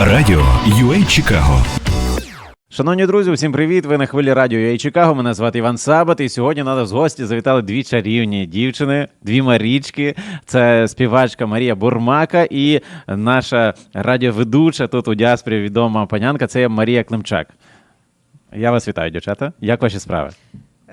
Радіо UA Чикаго. Шановні друзі, усім привіт! Ви на хвилі радіо «Я Чикаго. Мене звати Іван Сабат. І сьогодні на нас в гості завітали дві чарівні дівчини, дві Марічки. Це співачка Марія Бурмака і наша радіоведуча тут у діаспорі відома панянка. Це Марія Климчак. Я вас вітаю, дівчата. Як ваші справи?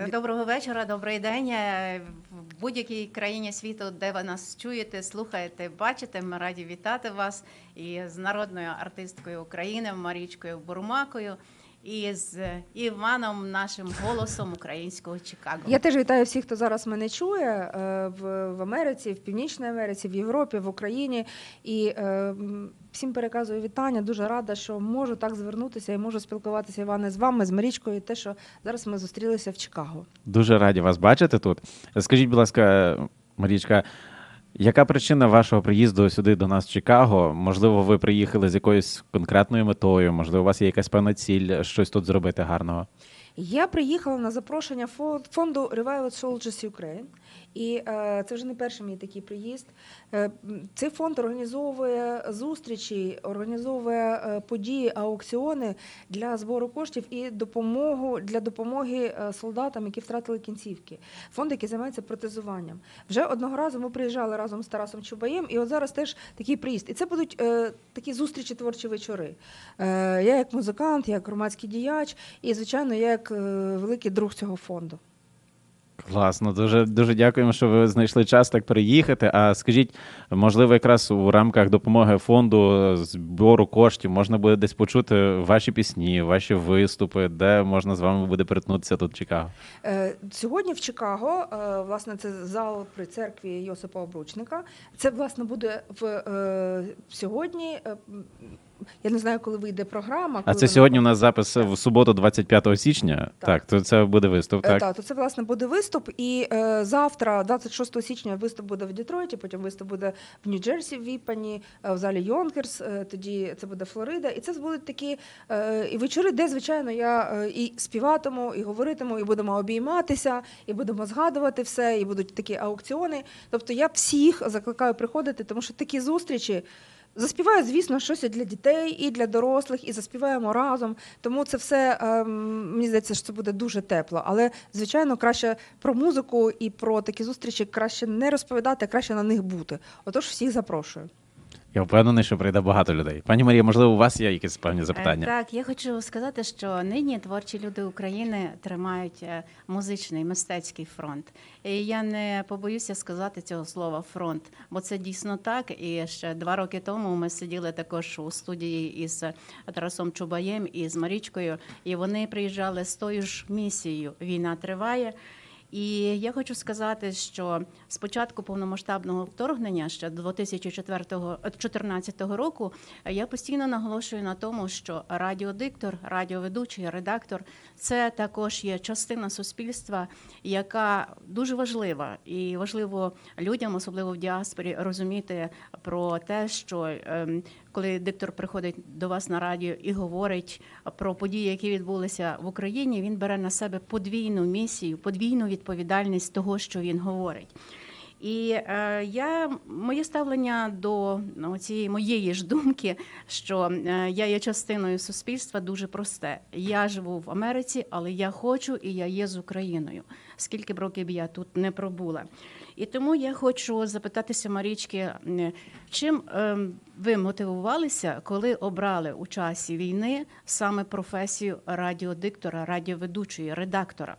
Доброго вечора, добрий день. Е, В будь-якій країні світу, де ви нас чуєте, слухаєте, бачите, ми раді вітати вас і з народною артисткою України Марічкою Бурмакою, і з Іваном, нашим голосом українського Чикаго. Я теж вітаю всіх, хто зараз мене чує е, в, Америці, в Північній Америці, в Європі, в Україні. І е, всім переказую вітання. Дуже рада, що можу так звернутися і можу спілкуватися Іване з вами, з Марічкою. Те, що зараз ми зустрілися в Чикаго. Дуже раді вас бачити тут. Скажіть, будь ласка, Марічка, яка причина вашого приїзду сюди до нас в Чикаго? Можливо, ви приїхали з якоюсь конкретною метою, можливо, у вас є якась певна ціль щось тут зробити гарного. Я приїхала на запрошення фо- фонду Revival Soldiers Ukraine. І е, це вже не перший мій такий приїзд. Е, цей фонд організовує зустрічі, організовує е, події, аукціони для збору коштів і допомогу для допомоги солдатам, які втратили кінцівки. Фонд, який займається протезуванням. Вже одного разу ми приїжджали разом з Тарасом Чубаєм, і от зараз теж такий приїзд. І це будуть такі зустрічі творчі вечори. Я як музикант, я як громадський діяч, і звичайно, я як е, великий друг цього фонду. Класно, дуже дуже дякуємо, що ви знайшли час так приїхати. А скажіть, можливо, якраз у рамках допомоги фонду збору коштів можна буде десь почути ваші пісні, ваші виступи, де можна з вами буде перетнутися тут в Чикаго. Е, Сьогодні в Чикаго, е, власне, це зал при церкві Йосипа Обручника. Це власне буде в е, сьогодні. Я не знаю, коли вийде програма. А це сьогодні у нас запис в суботу, 25 січня. Так, Так. то це буде виступ. Е, Так. Так, то це власне буде виступ. І е, завтра, 26 січня, виступ буде в Детройті, потім виступ буде в Нью-Джерсі, в Віпані, е, в залі Йонкерс. е, Тоді це буде Флорида. І це будуть такі е, і вечори, де звичайно я е, і співатиму, і говоритиму, і будемо обійматися, і будемо згадувати все, і будуть такі аукціони. Тобто я всіх закликаю приходити, тому що такі зустрічі. Заспіваю, звісно, щось і для дітей, і для дорослих, і заспіваємо разом. Тому це все ем, мені здається, що це буде дуже тепло. Але звичайно, краще про музику і про такі зустрічі краще не розповідати, а краще на них бути. Отож, всіх запрошую. Я впевнений, що прийде багато людей. Пані Марія, можливо, у вас є якісь певні Е, запитання? Так, я хочу сказати, що нині творчі люди України тримають е, музичний мистецький фронт. І я не побоюся сказати цього слова фронт, бо це дійсно так. І ще два роки тому ми сиділи також у студії із Тарасом Чубаєм і з Марічкою, і вони приїжджали з тою ж місією Війна триває. І я хочу сказати, що з початку повномасштабного вторгнення ще 2014 року я постійно наголошую на тому, що радіодиктор, радіоведучий, редактор це також є частина суспільства, яка дуже важлива, і важливо людям, особливо в діаспорі, розуміти про те, що ем, коли диктор приходить до вас на радіо і говорить про події, які відбулися в Україні, він бере на себе подвійну місію, подвійну відповідальність того, що він говорить. І е, я моє ставлення до ну, цієї моєї ж думки, що е, я є частиною суспільства, дуже просте. Я живу в Америці, але я хочу і я є з Україною. Скільки б років я тут не пробула. І тому я хочу запитатися Марічки, чим е, ви мотивувалися, коли обрали у часі війни саме професію радіодиктора, радіоведучої, редактора?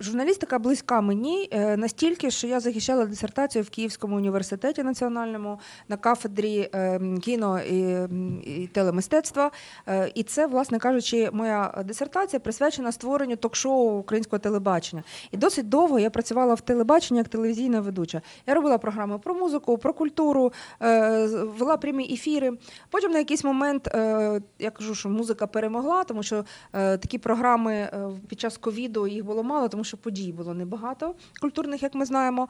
Журналістика близька мені е, настільки, що я захищала дисертацію в Київському університеті національному на кафедрі е, кіно і, і телемистецтва. Е, І це, власне кажучи, моя дисертація присвячена створенню ток-шоу українського телебачення. І досить довго я працювала в телебаченні як телевізійна ведуча. Я робила програми про музику, про культуру, е, вела прямі ефіри. Потім на якийсь момент я кажу, що музика перемогла, тому що такі програми під час ковіду їх було мало, тому що подій було небагато культурних, як ми знаємо.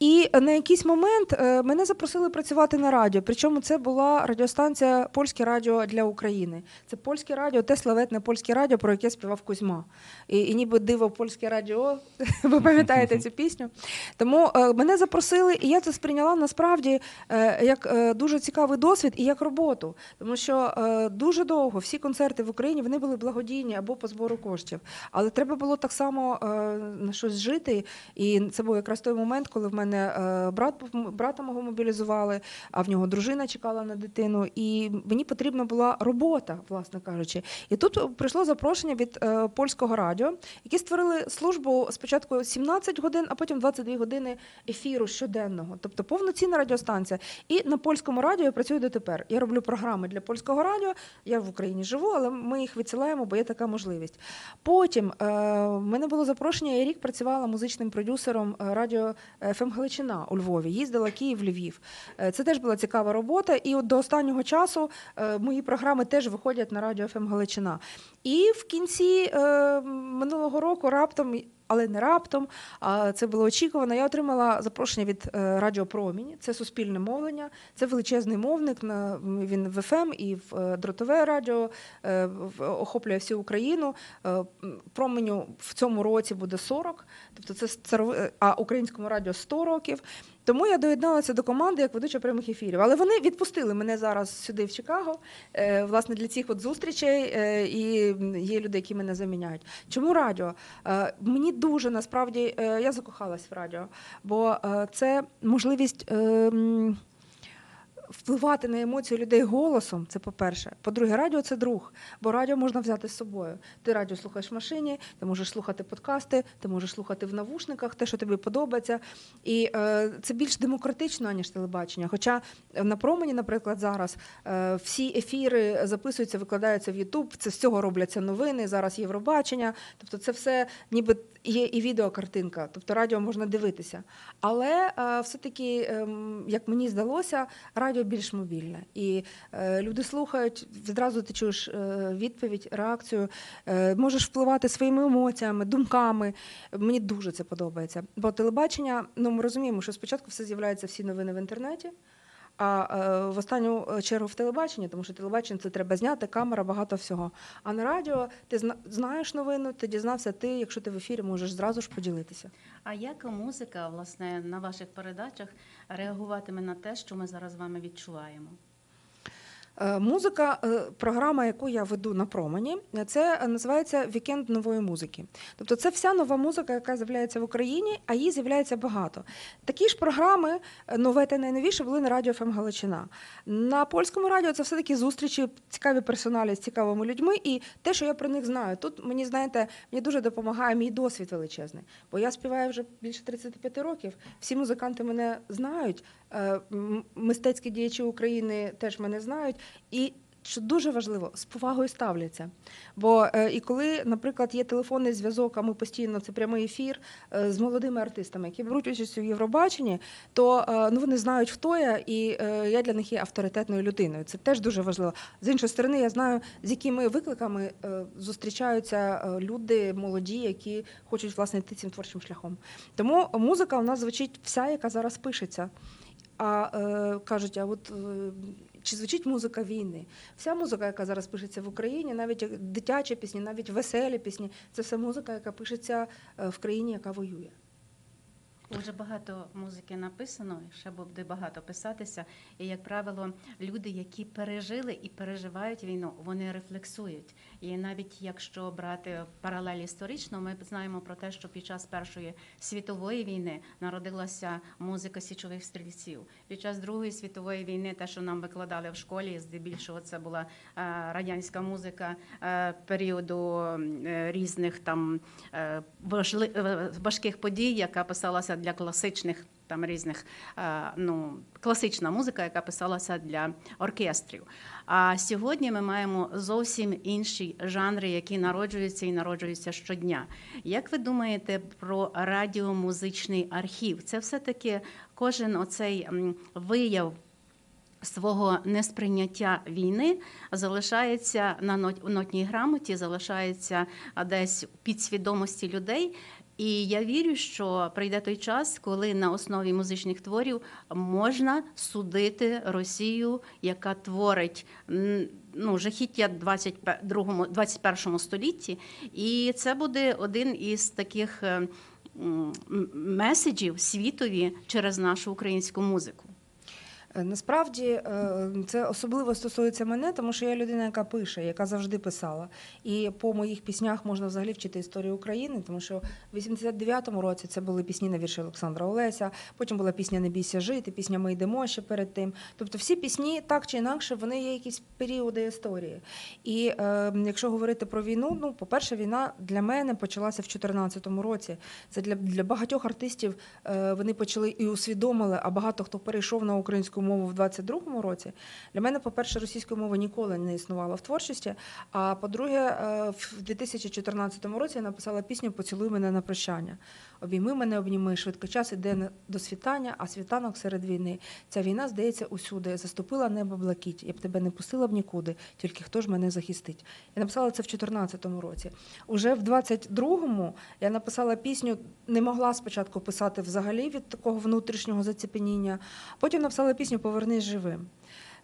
І на якийсь момент е, мене запросили працювати на радіо. Причому це була радіостанція Польське радіо для України. Це польське радіо, те славетне польське радіо, про яке співав Кузьма. І, і ніби диво польське радіо. Ви пам'ятаєте цю пісню? Тому е, мене запросили, і я це сприйняла насправді е, як дуже цікавий досвід і як роботу. Тому що дуже довго всі концерти в Україні вони були благодійні або по збору коштів. Але треба було так само на щось жити. І це був якраз той момент, коли в мене е, брат брата мого мобілізували, а в нього дружина чекала на дитину. І мені потрібна була робота, власне кажучи. І тут прийшло запрошення від е, польського радіо, які створили службу спочатку 17 годин, а потім 22 години ефіру щоденного, тобто повноцінна радіостанція. І на польському радіо я працюю дотепер. Я роблю програми для польського радіо. Я в Україні живу, але ми їх відсилаємо, бо є така можливість. Потім е, мене було запрошення, я рік працювала музичним продюсером е, радіо ФМ Галичина у Львові. Їздила Київ, Львів. Е, Це теж була цікава робота. І от до останнього часу е, мої програми теж виходять на радіо ФМ Галичина. І в кінці е, минулого року раптом. Але не раптом, це було очікувано. Я отримала запрошення від е, Радіо Промінь. Це суспільне мовлення, це величезний мовник. Він в ФМ і в е, дротове радіо е, охоплює всю Україну. Променю в цьому році буде 40, тобто це а українському радіо 100 років. Тому я доєдналася до команди як ведуча прямих ефірів. Але вони відпустили мене зараз сюди, в Чикаго, е, власне, для цих от зустрічей. е, І є люди, які мене заміняють. Чому радіо? Е, Мені дуже насправді я закохалась в радіо, бо це можливість. Впливати на емоції людей голосом, це по-перше. По-друге, радіо це друг, бо радіо можна взяти з собою. Ти радіо слухаєш в машині, ти можеш слухати подкасти, ти можеш слухати в навушниках те, що тобі подобається. І е, це більш демократично, ніж телебачення. Хоча на промені, наприклад, зараз е, всі ефіри записуються, викладаються в Ютуб. Це з цього робляться новини. Зараз Євробачення. Тобто, це все ніби є і відеокартинка, тобто радіо можна дивитися. Але е, все-таки, ем, як мені здалося, радіо більш мобільне. І е, люди слухають, відразу ти чуєш е, відповідь, реакцію, е, можеш впливати своїми емоціями, думками. Мені дуже це подобається. Бо телебачення, ну ми розуміємо, що спочатку все з'являється всі новини в інтернеті. А е, в останню чергу в телебаченні, тому що телебачення це треба зняти, камера, багато всього. А на радіо ти знаєш новину, ти дізнався, ти, якщо ти в ефірі, можеш зразу ж поділитися. А як музика, власне, на ваших передачах реагуватиме на те, що ми зараз з вами відчуваємо? Е, Музика, е, програма, яку я веду на промені, це називається Вікенд нової музики. Тобто це вся нова музика, яка з'являється в Україні, а її з'являється багато. Такі ж програми, е, нове та найновіше, були на радіо ФМ Галичина. На польському радіо це все таки зустрічі, цікаві персоналі з цікавими людьми, і те, що я про них знаю. Тут мені знаєте, мені дуже допомагає мій досвід величезний. Бо я співаю вже більше 35 років. Всі музиканти мене знають. Е, Мистецькі діячі України теж мене знають. І що дуже важливо, з повагою ставляться. Бо е, і коли, наприклад, є телефонний зв'язок, а ми постійно це прямий ефір е, з молодими артистами, які беруть участь у Євробаченні, то ну вони знають, хто я, і я для них є авторитетною людиною. Це теж дуже важливо. З іншої сторони, я знаю, з якими викликами зустрічаються люди молоді, які хочуть власне йти цим творчим шляхом. Тому музика у нас звучить вся, яка зараз пишеться. А е, кажуть, а от е, чи звучить музика війни? Вся музика, яка зараз пишеться в Україні, навіть дитячі пісні, навіть веселі пісні, це все музика, яка пишеться е, в країні, яка воює. Дуже багато музики написано, ще буде багато писатися. І, як правило, люди, які пережили і переживають війну, вони рефлексують. І навіть якщо брати паралель історично, ми знаємо про те, що під час Першої світової війни народилася музика січових стрільців. Під час Другої світової війни, те, що нам викладали в школі, здебільшого це була е, радянська музика е, періоду е, різних там важких подій, яка писалася для класичних там різних е, ну класична музика, яка писалася для оркестрів. А сьогодні ми маємо зовсім інші жанри, які народжуються і народжуються щодня. Як ви думаєте про радіомузичний архів? Це все таки кожен оцей вияв свого несприйняття війни залишається на нотній грамоті, залишається десь у підсвідомості людей. І я вірю, що прийде той час, коли на основі музичних творів можна судити Росію, яка творить ну, жахіття 22 21 столітті. І це буде один із таких е, меседжів світові через нашу українську музику. Е, Насправді е, це особливо стосується мене, тому що я людина, яка пише, яка завжди писала. І по моїх піснях можна взагалі вчити історію України, тому що в 89-му році це були пісні на вірші Олександра Олеся, потім була пісня Не бійся жити, пісня Ми йдемо ще перед тим. Тобто всі пісні, так чи інакше, вони є якісь періоди історії. І е, якщо говорити про війну, ну, по-перше, війна для мене почалася в 2014 році. Це для, для багатьох артистів е, вони почали і усвідомили, а багато хто перейшов на українську мову в 22-му році. Для мене, по-перше, російської мови ніколи не існувала в творчості. А по-друге, е, в 2014 році я написала пісню Поцілуй мене на прощання. Обійми мене, обніми. Швидко час іде до світання, а світанок серед війни. Ця війна, здається, усюди. Заступила небо блакить. Я б тебе не пустила б нікуди, тільки хто ж мене захистить. Я написала це в 2014 році. Уже в 22-му я написала пісню, не могла спочатку писати взагалі від такого внутрішнього зацепеніння. Потім написала пісню Повернись живим.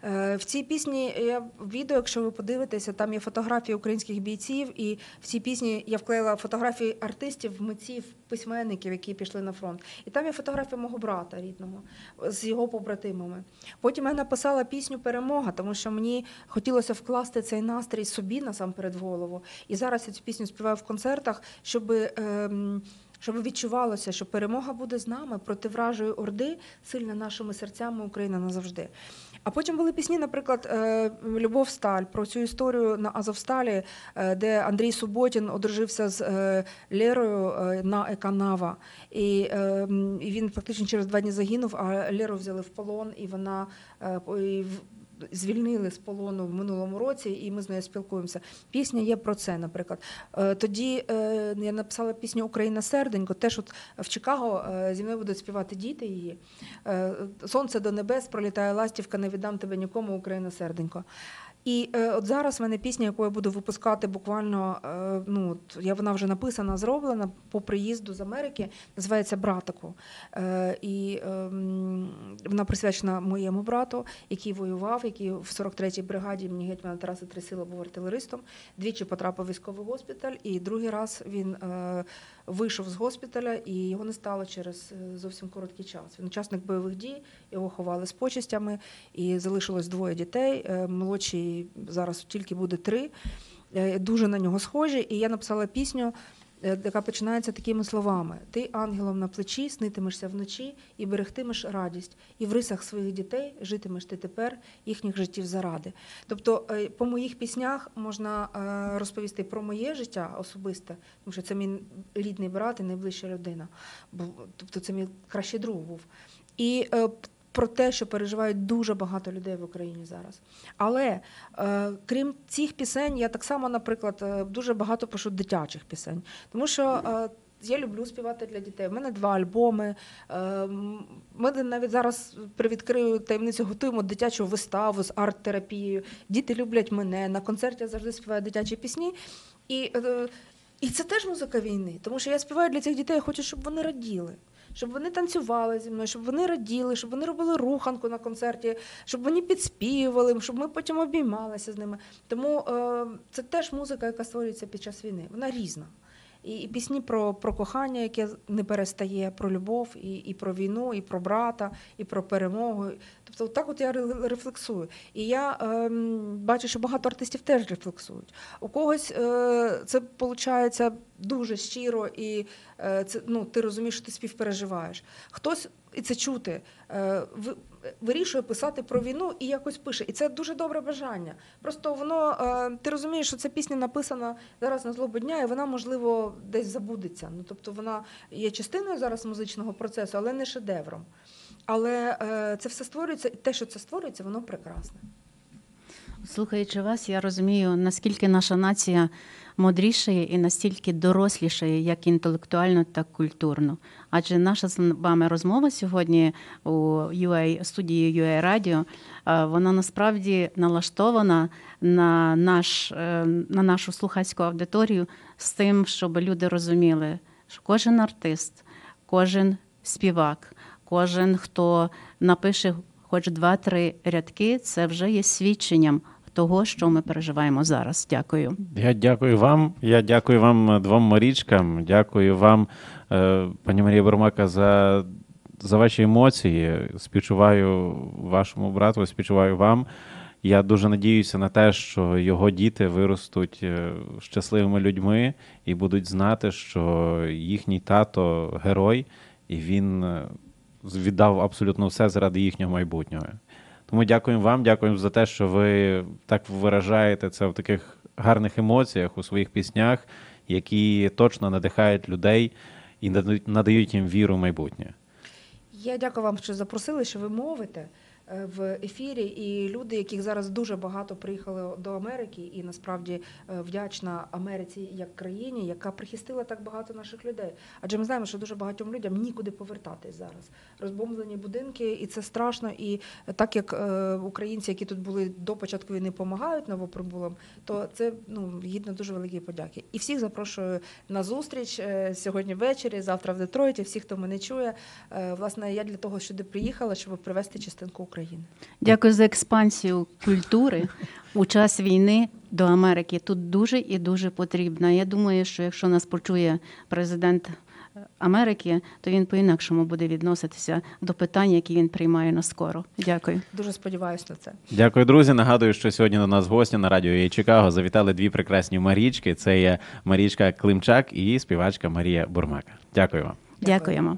Е, В цій пісні я відео, якщо ви подивитеся, там є фотографії українських бійців, і в цій пісні я вклеїла фотографії артистів, митців, письменників, які пішли на фронт. І там є фотографія мого брата рідного з його побратимами. Потім я написала пісню Перемога, тому що мені хотілося вкласти цей настрій собі насамперед в голову. І зараз я цю пісню співаю в концертах, щоб. Ем, щоб відчувалося, що перемога буде з нами проти вражої орди, сильна нашими серцями Україна назавжди. А потім були пісні, наприклад, е, Любов Сталь про цю історію на Азовсталі, е, де Андрій Суботін одружився з е, Лерою на Еканава. І, він фактично через два дні загинув, а Леру взяли в полон, і вона звільнили з полону в минулому році, і ми з нею спілкуємося. Пісня є про це, наприклад. Е, Тоді е, я написала пісню Україна серденько. Теж от в Чикаго е, зі мною будуть співати діти її. Сонце до небес пролітає ластівка, не віддам тебе нікому, Україна серденько. І е, от зараз в мене пісня, яку я буду випускати буквально, е, ну от я вона вже написана, зроблена по приїзду з Америки, називається Братику. Е, і е, вона присвячена моєму брату, який воював, який в 43-й бригаді імені гетьмана Тараса Трисила був артилеристом. Двічі потрапив в військовий госпіталь, і другий раз він е, вийшов з госпіталя, і його не стало через е, зовсім короткий час. Він учасник бойових дій, його ховали з почестями, і залишилось двоє дітей. Е, Молодший зараз тільки буде три. Е, Дуже на нього схожі. І я написала пісню, яка починається такими словами: Ти ангелом на плечі, снитимешся вночі і берегтимеш радість, і в рисах своїх дітей житимеш ти тепер їхніх життів заради. Тобто, е, по моїх піснях можна е, розповісти про моє життя особисте, тому що це мій рідний брат і найближча людина. Тобто, це мій кращий друг був. І е, про те, що переживають дуже багато людей в Україні зараз. Але е, крім цих пісень, я так само, наприклад, е, дуже багато пишу дитячих пісень, тому що. Е, я люблю співати для дітей. У мене два альбоми. Е, Ми навіть зараз привідкрию таємницю, готуємо дитячу виставу з арт-терапією. Діти люблять мене. На концерті я завжди співаю дитячі пісні. І, е, і це теж музика війни, тому що я співаю для цих дітей, я хочу, щоб вони раділи. Щоб вони танцювали зі мною, щоб вони раділи, щоб вони робили руханку на концерті, щоб вони підспівували, щоб ми потім обіймалися з ними. Тому е, це теж музика, яка створюється під час війни. Вона різна. І, і пісні про, про кохання, яке не перестає, про любов, і, і про війну, і про брата, і про перемогу. Тобто, так от я рефлексую. І я ем, бачу, що багато артистів теж рефлексують. У когось е, це виходить дуже щиро, і е, це, ну, ти розумієш, що ти співпереживаєш. Хтось, і це чути, е, ви- вирішує писати про війну і якось пише. І це дуже добре бажання. Просто воно, е, ти розумієш, що ця пісня написана зараз на злобу дня, і вона, можливо, десь забудеться. Ну, тобто вона є частиною зараз музичного процесу, але не шедевром. Але е, це все створюється, і те, що це створюється, воно прекрасне. Слухаючи вас, я розумію, наскільки наша нація мудрішає і настільки дорослішає, як інтелектуально, так культурно. Адже наша з вами розмова сьогодні у UA, студії UA Radio, е, вона насправді налаштована на, наш, е, на нашу слухацьку аудиторію з тим, щоб люди розуміли. що кожен артист, кожен співак, кожен, хто напише хоч два-три рядки, це вже є свідченням того, що ми переживаємо зараз. Дякую. Я дякую вам. Я дякую вам е, двом Марічкам. Дякую вам, е, пані Марія Бурмака, за, за ваші емоції. Співчуваю вашому брату, співчуваю вам. Я дуже надіюся на те, що його діти виростуть е, щасливими людьми і будуть знати, що їхній тато герой, і він віддав абсолютно все заради їхнього майбутнього. Тому дякуємо вам, дякуємо за те, що ви так виражаєте це в таких гарних емоціях у своїх піснях, які точно надихають людей і надають- їм віру в майбутнє. Я дякую вам, що запросили, що ви мовите в ефірі. І люди, яких зараз дуже багато приїхали до Америки, і насправді е, вдячна Америці як країні, яка прихистила так багато наших людей. Адже ми знаємо, що дуже багатьом людям нікуди повертатись зараз. Розбомблені будинки, і це страшно. І так як е, українці, які тут були до початку війни, допомагають новоприбулим, то це ну гідно дуже великої подяки. І всіх запрошую на зустріч е, сьогодні ввечері, завтра в Детройті. Всі, хто мене чує, Е, Власне, я для того сюди приїхала, щоб привезти частинку України. Дякую за експансію культури у час війни до Америки. Тут дуже і дуже потрібно. Я думаю, що якщо нас почує президент Америки, то він по-інакшому буде відноситися до питань, які він приймає на скоро. Дякую. Дуже сподіваюся на це. Дякую, друзі. Нагадую, що сьогодні до нас гості на радіо «Ей Чикаго завітали дві прекрасні Марічки. Це є Марічка Климчак і співачка Марія Бурмака. Дякую вам. Дякуємо.